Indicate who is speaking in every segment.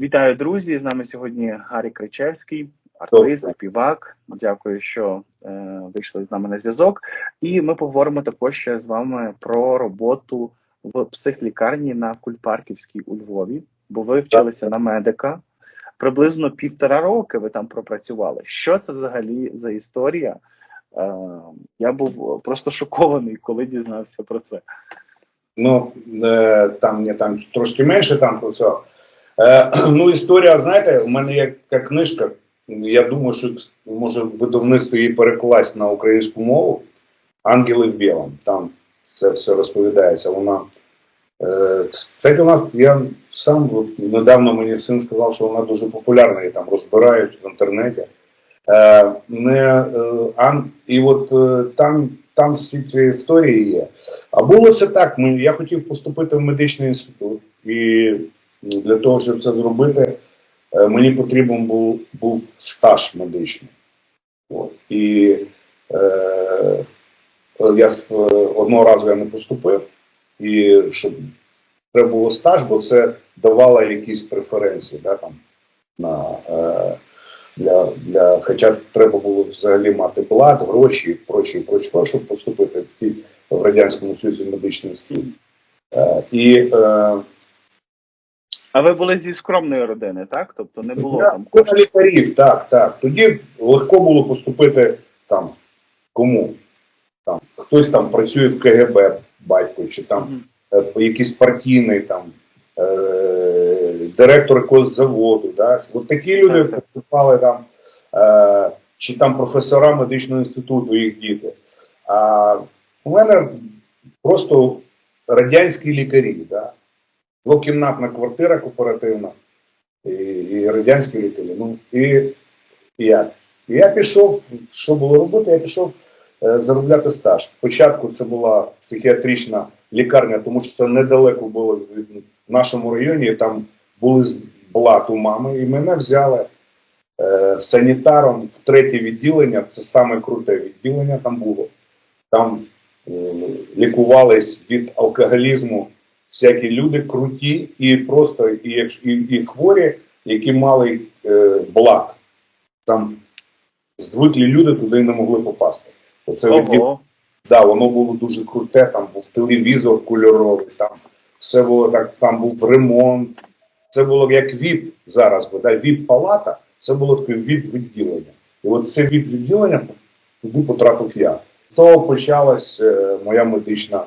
Speaker 1: Вітаю, друзі! З нами сьогодні Гарі Кричевський, артист, співак. Дякую, що е, вийшли з нами на зв'язок. І ми поговоримо також ще з вами про роботу в психлікарні на Кульпарківській у Львові, бо ви вчилися на медика. Приблизно півтора роки ви там пропрацювали. Що це взагалі за історія? Е, я був просто шокований, коли дізнався про це.
Speaker 2: Ну, е, там мені там трошки менше там про це. Е, ну, історія, знаєте, у мене є така книжка. Я думаю, що може видавництво її перекласть на українську мову. Ангели в білому. Там це все розповідається. Вона. Е, кстати, у нас я сам недавно мені син сказав, що вона дуже популярна і там розбирають в інтернеті. Е, не, е, і от там, там всі ці історії є. А було це так. Я хотів поступити в медичний інститут, і для того, щоб це зробити, е, мені потрібен був, був стаж медичний. От. І е, я е, одного разу я не поступив, і щоб треба було стаж, бо це давало якісь преференції да, там, на, е, для, для, хоча треба було взагалі мати блат, гроші і прочі, прочі, щоб поступити в, в Радянському Союзі медичний інститут. Е, і е,
Speaker 1: А ви були зі скромної родини, так? Тобто не було
Speaker 2: Я
Speaker 1: там коштів.
Speaker 2: лікарів, так, так. Тоді легко було поступити там кому. Там, хтось там працює в КГБ, батько, чи там
Speaker 1: Мгм.
Speaker 2: е, якийсь партійний там е, директор якогось заводу. Да? От такі люди
Speaker 1: Так, так.
Speaker 2: поступали там, е, чи там професора медичного інституту, їх діти. А у мене просто радянські лікарі. Да? Двокімнатна квартира кооперативна і, і радянські лікарі. Ну і, і я. І я пішов, що було робити, я пішов е, заробляти стаж. Спочатку це була психіатрична лікарня, тому що це недалеко було від в нашому районі. Там були блат у мами, і мене взяли е, санітаром в третє відділення. Це саме круте відділення там було. Там е, лікувались від алкоголізму всякі люди круті і просто і, і, і хворі, які мали е, блат. Там звиклі люди туди не могли попасти. Оце
Speaker 1: Ого.
Speaker 2: да, воно було дуже круте, там був телевізор кольоровий, там все було так, там був ремонт. Це було як ВІП зараз, да, ВІП-палата, це було таке ВІП-відділення. І от це ВІП-відділення туди потрапив я. З того почалась е, моя медична,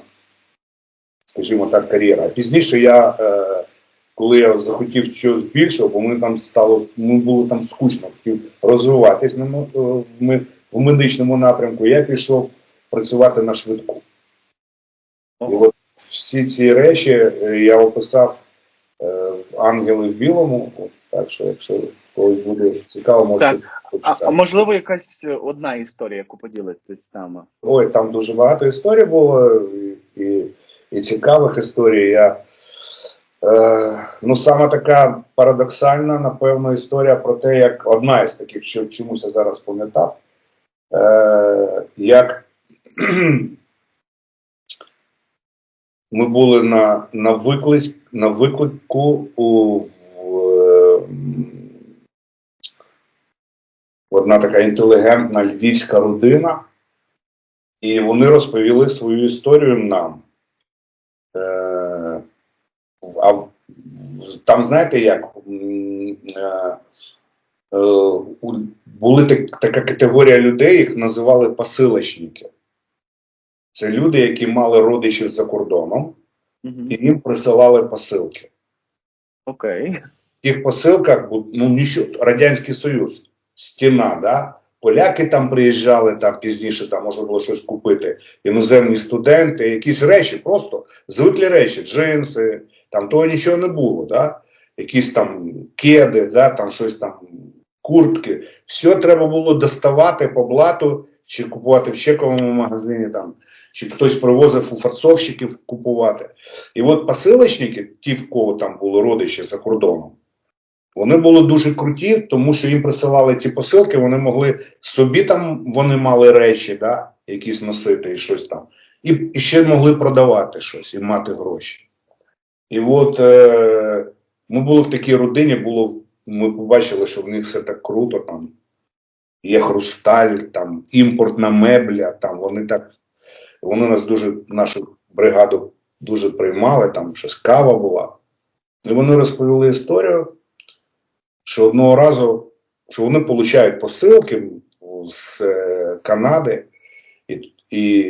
Speaker 2: скажімо так, кар'єра. Пізніше я, е, коли я захотів чогось більшого, бо мені там стало, ну було там скучно, хотів розвиватись на, е, в, в медичному напрямку, я пішов працювати на швидку. І от всі ці речі е, я описав е, в Ангели в білому. От, так що, якщо когось буде цікаво, можете
Speaker 1: Так. А, а можливо, якась е, одна історія, яку поділитесь з нами?
Speaker 2: Ой, там дуже багато історій було і, і, і цікавих історій. Я, е, ну, саме така парадоксальна, напевно, історія про те, як одна із таких, що чомусь я зараз пам'ятав, е, як ми були на, на, виклик, на виклику у в, е, одна така інтелігентна львівська родина. І вони розповіли свою історію нам. А там, знаєте, як е, е, були так, така категорія людей, їх називали посилочники. Це люди, які мали родичів за кордоном, і їм присилали посилки.
Speaker 1: Окей.
Speaker 2: В тих посилках ну, нічого, Радянський Союз, стіна, да? Поляки там приїжджали там пізніше, там можна було щось купити. Іноземні студенти, якісь речі, просто звиклі речі, джинси, там того нічого не було, да? якісь там кеди, да? там щось там, куртки. Все треба було доставати по блату чи купувати в чековому магазині, там, чи хтось привозив у фарцовщиків купувати. І от посилочники, ті, в кого там були родичі за кордоном, вони були дуже круті, тому що їм присилали ті посилки, вони могли собі там, вони мали речі, да, якісь носити і щось там, і, і ще могли продавати щось і мати гроші. І от е, ми були в такій родині, було, ми побачили, що в них все так круто там. Є хрусталь, там імпортна мебля, там вони так. Вони нас дуже, нашу бригаду дуже приймали, там щось кава була. І вони розповіли історію, що одного разу, що вони получають посилки з е, Канади, і, і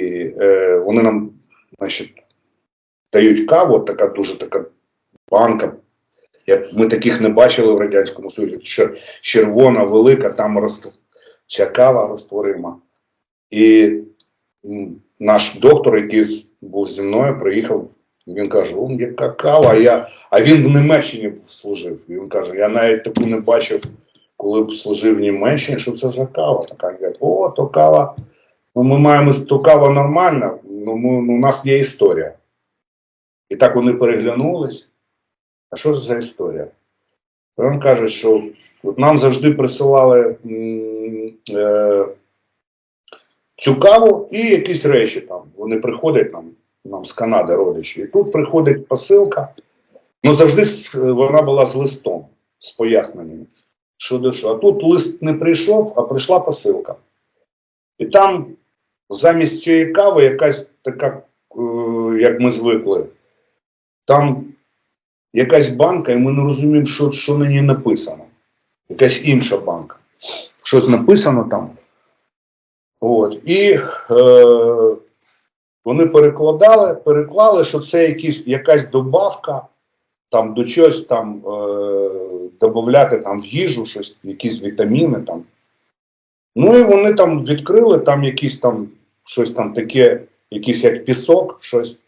Speaker 2: е, вони нам, значить, дають каву, така дуже така банка. Як ми таких не бачили в Радянському Союзі. Чер, червона, велика, там ця кава розтворима. І наш доктор, який був зі мною, приїхав. Він каже: О, яка кава, а я. А він в Німеччині служив. І він каже: я навіть таку не бачив, коли б служив в Німеччині, що це за кава. Така каже, о, то кава. Ну, ми маємо то кава нормальна, ну, ми, ну, у нас є історія. І так вони переглянулись. А що це за історія? Він каже, що от нам завжди присилали е, цю каву і якісь речі там. Вони приходять нам, нам з Канади родичі. І тут приходить посилка. Ну завжди вона була з листом, з поясненням. Що до. А тут лист не прийшов, а прийшла посилка. І там замість цієї кави якась така, е, як ми звикли, там якась банка, і ми не розуміємо, що, що на ній написано. Якась інша банка. Щось написано там. От. І е, вони перекладали, переклали, що це якісь, якась добавка, там до чогось там е, додати там в їжу, щось, якісь вітаміни там. Ну і вони там відкрили там якісь там щось там таке, якийсь як пісок, щось.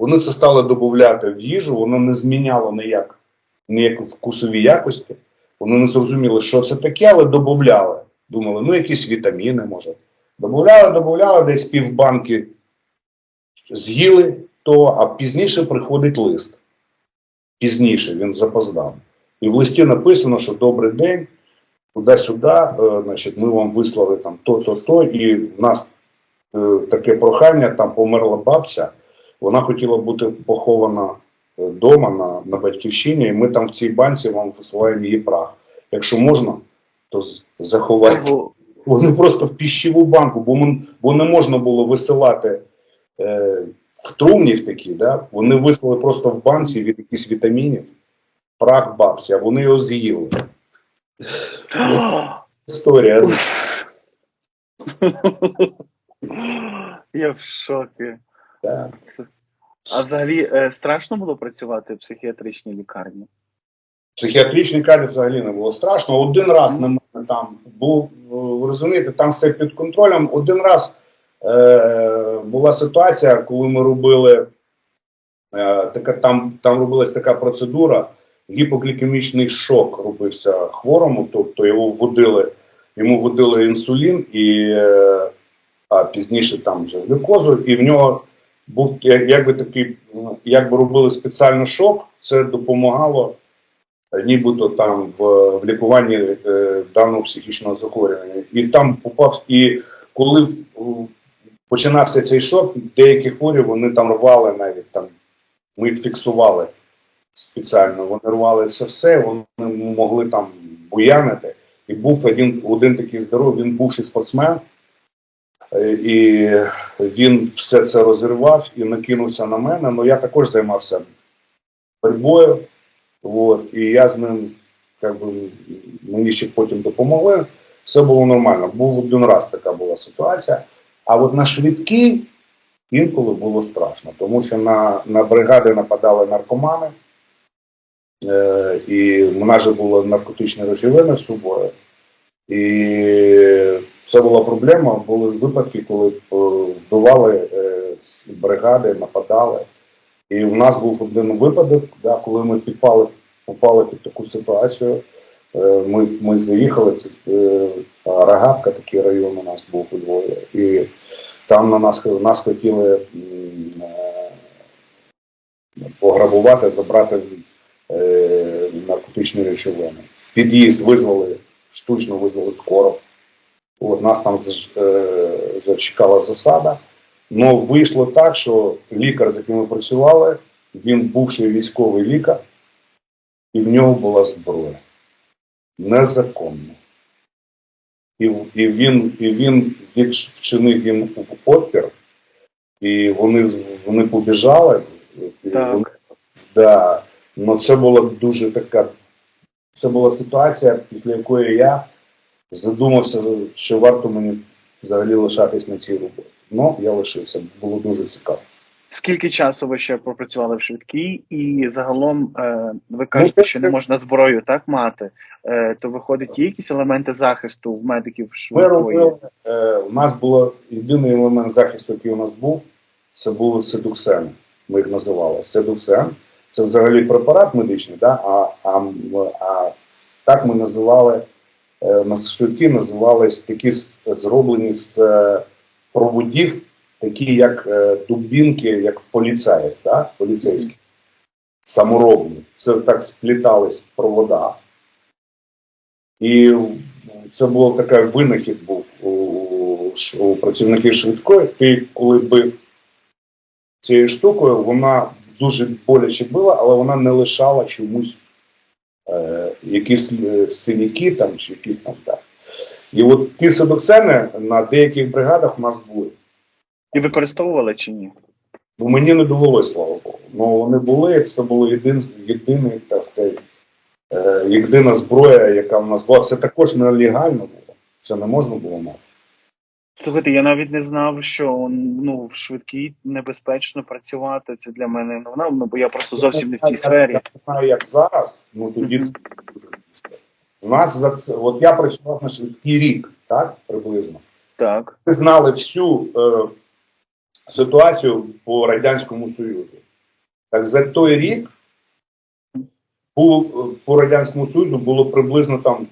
Speaker 2: Вони це стали додати в їжу, воно не зміняло ніяк, ніяк вкусові якості. Вони не зрозуміли, що це таке, але додавали. Думали, ну якісь вітаміни, може. Добавляли, додавали, десь півбанки з'їли то, а пізніше приходить лист. Пізніше він запоздав. І в листі написано, що добрий день, туди-сюди, е, значить, ми вам вислали там то-то, то, і в нас е, таке прохання, там померла бабця, вона хотіла бути похована вдома на, на батьківщині, і ми там в цій банці вам висилаємо її прах. Якщо можна, то заховайте. Вони просто в піщеву банку, бо, ми, бо не можна було висилати е, в трумні в такі, да? вони вислали просто в банці від якихось вітамінів, прах бабці, а вони його з'їли. Історія.
Speaker 1: Я в шокі.
Speaker 2: Так.
Speaker 1: А взагалі е, страшно було працювати в психіатричній лікарні?
Speaker 2: Психіатричній карі взагалі не було страшно. Один раз на мене там був, е, ви розумієте, там все під контролем. Один раз е, була ситуація, коли ми робили е, така, там, там робилась така процедура, гіпоглікемічний шок робився хворому, тобто його вводили, йому вводили інсулін і е, а пізніше там вже глюкозу, і в нього був якби такий, ну, якби робили спеціально шок, це допомагало е, нібито там в, в лікуванні е, даного психічного захворювання. І там попав, і коли починався цей шок, деякі хворі вони там рвали навіть там, ми їх фіксували спеціально. Вони рвали це все, вони могли там буянити. І був один, один такий здоровий, він бувший спортсмен, і він все це розірвав і накинувся на мене. Ну я також займався боротьбою. От, і я з ним, як би, мені ще потім допомогли. Все було нормально. Був один раз така була ситуація. А от на швидкій інколи було страшно, тому що на, на бригади нападали наркомани, е, і в нас же було наркотичні речовини з собою. І це була проблема. Були випадки, коли е, вбивали е, бригади, нападали. І в нас був один випадок, да, коли ми підпали, попали під таку ситуацію. Е, Ми, ми заїхали, це е, Рогатка, такий район у нас був у Львові, і там на нас, нас хотіли е, пограбувати, забрати е, наркотичні речовини. В під'їзд визвали, штучно визвали скоро. От, нас там е, зачекала засада. Ну, вийшло так, що лікар, з яким ми працювали, він бувший військовий лікар. і в нього була зброя. Незаконно. І, і, він і він вчинив їм в опір, і вони вони побіжали.
Speaker 1: Так.
Speaker 2: Вони, да, Ну це була дуже така. Це була ситуація, після якої я задумався, що варто мені взагалі лишатись на цій роботі. Ну, я лишився, було дуже цікаво.
Speaker 1: Скільки часу ви ще пропрацювали в швидкій, і загалом е, ви кажете, що не можна зброю так мати, е, то виходить є якісь елементи захисту в медиків швидкої?
Speaker 2: Е, у нас було єдиний елемент захисту, який у нас був, це були седуксени. Ми їх називали седуксен. Це взагалі препарат медичний, да? а а, а так ми називали е, на швидкі називались такі зроблені з е, проводів такі як е, дубінки, як в поліцаїв, да? поліцейські, саморобні. Це так сплітались провода. І це було таке винахід був у, у, у працівників швидкої. Ти коли бив цією штукою, вона дуже боляче била, але вона не лишала чомусь е, якісь е, синяки там чи якісь там так. І от ті садоксени на деяких бригадах у нас були.
Speaker 1: І використовували чи ні?
Speaker 2: Бо мені не довелося, слава Богу. Ну вони були, це було єдин, єдиний, так сказати, е, єдина зброя, яка в нас була. Це також нелегально було. Це не можна було мати.
Speaker 1: Слухайте, я навіть не знав, що ну в швидкій небезпечно працювати. Це для мене новина, ну бо я просто зовсім не в цій сфері.
Speaker 2: Я не знаю, як зараз, ну тоді mm -hmm. це дуже У нас за це, от я працював на швидкий рік, так, приблизно.
Speaker 1: Так.
Speaker 2: Ми знали всю е, ситуацію по Радянському Союзу. Так за той рік був, по Радянському Союзу було приблизно там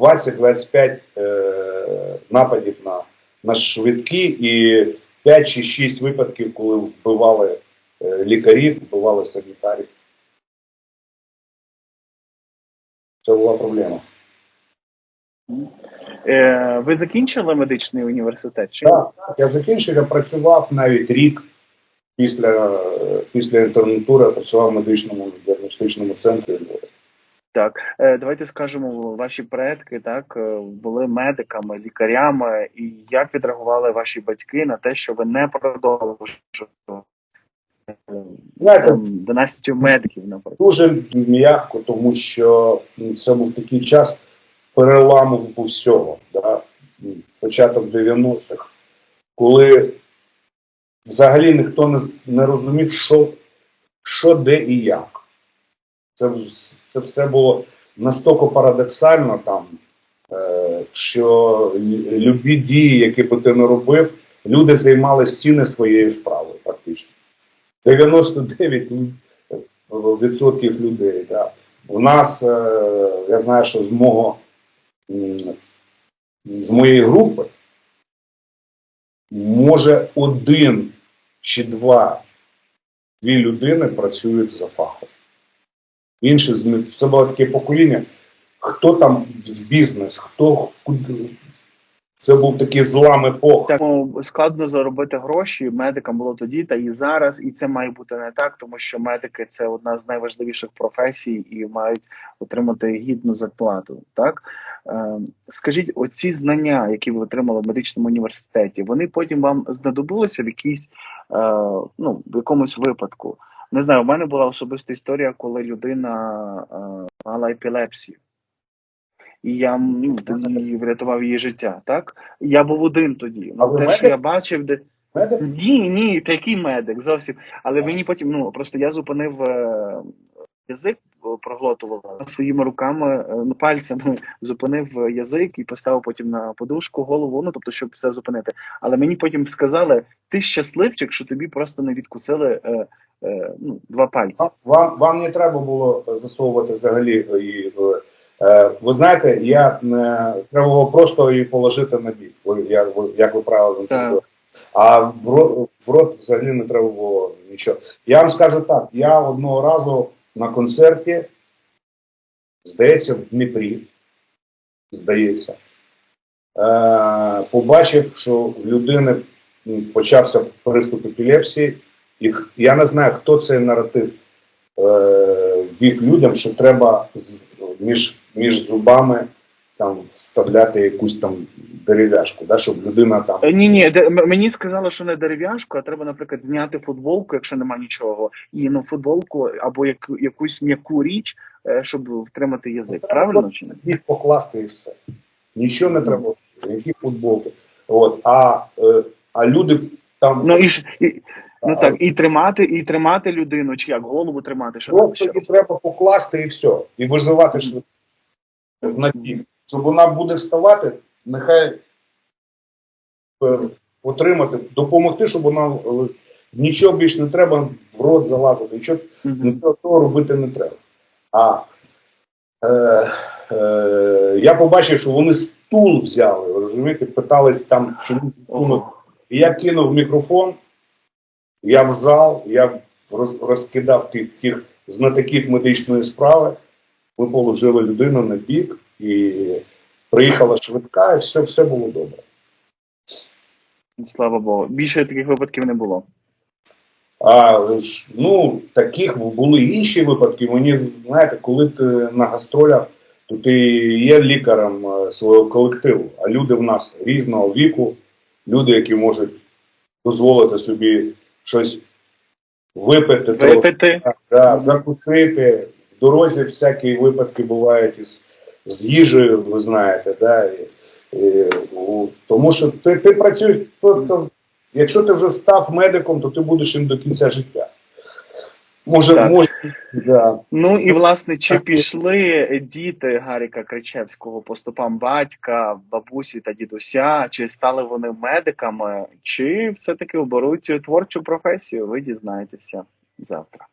Speaker 2: 20-25 е, нападів на, на швидкі і 5 чи 6 випадків, коли вбивали е, лікарів, вбивали санітарів. Це була проблема.
Speaker 1: Е, ви закінчили медичний університет? Чи?
Speaker 2: Так, я закінчив, я працював навіть рік після після інтернатури, працював в медичному діагностичному центрі.
Speaker 1: Так, е, давайте скажемо, ваші предки так е, були медиками, лікарями, і як відреагували ваші батьки на те, що ви не продовжували династію медиків, наприклад?
Speaker 2: Дуже м'яко, тому що це був такий час переламу всього, да? початок 90-х, коли взагалі ніхто не не розумів, що, що де і як. Це це все було настільки парадоксально там, е, що любі дії, які би ти не робив, люди займалися ціни своєю справою, практично. 99% людей. Да. У нас, е, я знаю, що з мого з моєї групи може один чи два дві людини працюють за фахом. Інші це було таке покоління. Хто там в бізнес, хто куди. Це був такий злам епох.
Speaker 1: Так, складно заробити гроші медикам було тоді, та і зараз, і це має бути не так, тому що медики це одна з найважливіших професій і мають отримати гідну зарплату. Так Е, скажіть, оці знання, які ви отримали в медичному університеті, вони потім вам знадобилися в якійсь е, ну, в якомусь випадку. Не знаю, у мене була особиста історія, коли людина е, мала епілепсію. І я ну, тоді врятував її життя. так? Я був один тоді. Ну, Те, що я бачив, де. Медик? Ні, ні, такий медик зовсім. Але мені потім, ну просто я зупинив е, язик проглотувала своїми руками, е, ну, пальцями зупинив язик і поставив потім на подушку голову. Ну тобто, щоб все зупинити. Але мені потім сказали: ти щасливчик, що тобі просто не відкусили е, е, ну, два пальці.
Speaker 2: Вам вам не треба було засовувати взагалі і. Е, ви знаєте, я не треба було просто її положити на бік, як, як ви правильно зробили. А в рот, в рот взагалі не треба було нічого. Я вам скажу так: я одного разу на концерті, здається, в Дніпрі, здається, е, побачив, що в людини почався приступ епілепсії. І я не знаю, хто цей наратив е, ввів людям, що треба між, між зубами там вставляти якусь там дерев'яшку, да, щоб людина там.
Speaker 1: Е, Ні, ні, мені сказали, що не дерев'яшку, а треба, наприклад, зняти футболку, якщо нема нічого, і ну футболку або як, якусь м'яку річ, е, щоб втримати язик. Правильно чи не?
Speaker 2: їх покласти і все. Нічого не треба, які футболки. От, а, е, а люди там
Speaker 1: Ну і і, ну
Speaker 2: а,
Speaker 1: так, і тримати, і тримати людину, чи як голову тримати, що
Speaker 2: просто її треба покласти і все. І визивати швидко. На. Щоб вона буде вставати, нехай е, отримати, допомогти, щоб вона е, нічого більш не треба в рот залазити, нічого. Нічого того робити не треба. А е, е, я побачив, що вони стул взяли, розумієте, питались там чомусь сунути. І я кинув мікрофон, я в зал, я роз, розкидав тих, тих знатоків медичної справи. Ми положили людину на бік, і приїхала швидка, і все, все було добре.
Speaker 1: Слава Богу. Більше таких випадків не було.
Speaker 2: А ну, таких були інші випадки. Мені знаєте, коли ти на гастролях, то ти є лікарем е, свого колективу, а люди в нас різного віку, люди, які можуть дозволити собі щось випити,
Speaker 1: Випити.
Speaker 2: да, закусити. В дорозі всякі випадки бувають із з їжею, ви знаєте, да, і, і, у- тому що ти, ти працюєш, то, то, якщо ти вже став медиком, то ти будеш їм до кінця життя. Може,
Speaker 1: Так.
Speaker 2: може, да.
Speaker 1: Ну і власне, чи пішли діти Гаріка Кричевського по стопам батька, бабусі та дідуся, чи стали вони медиками, чи все-таки оберуть творчу професію? Ви дізнаєтеся завтра.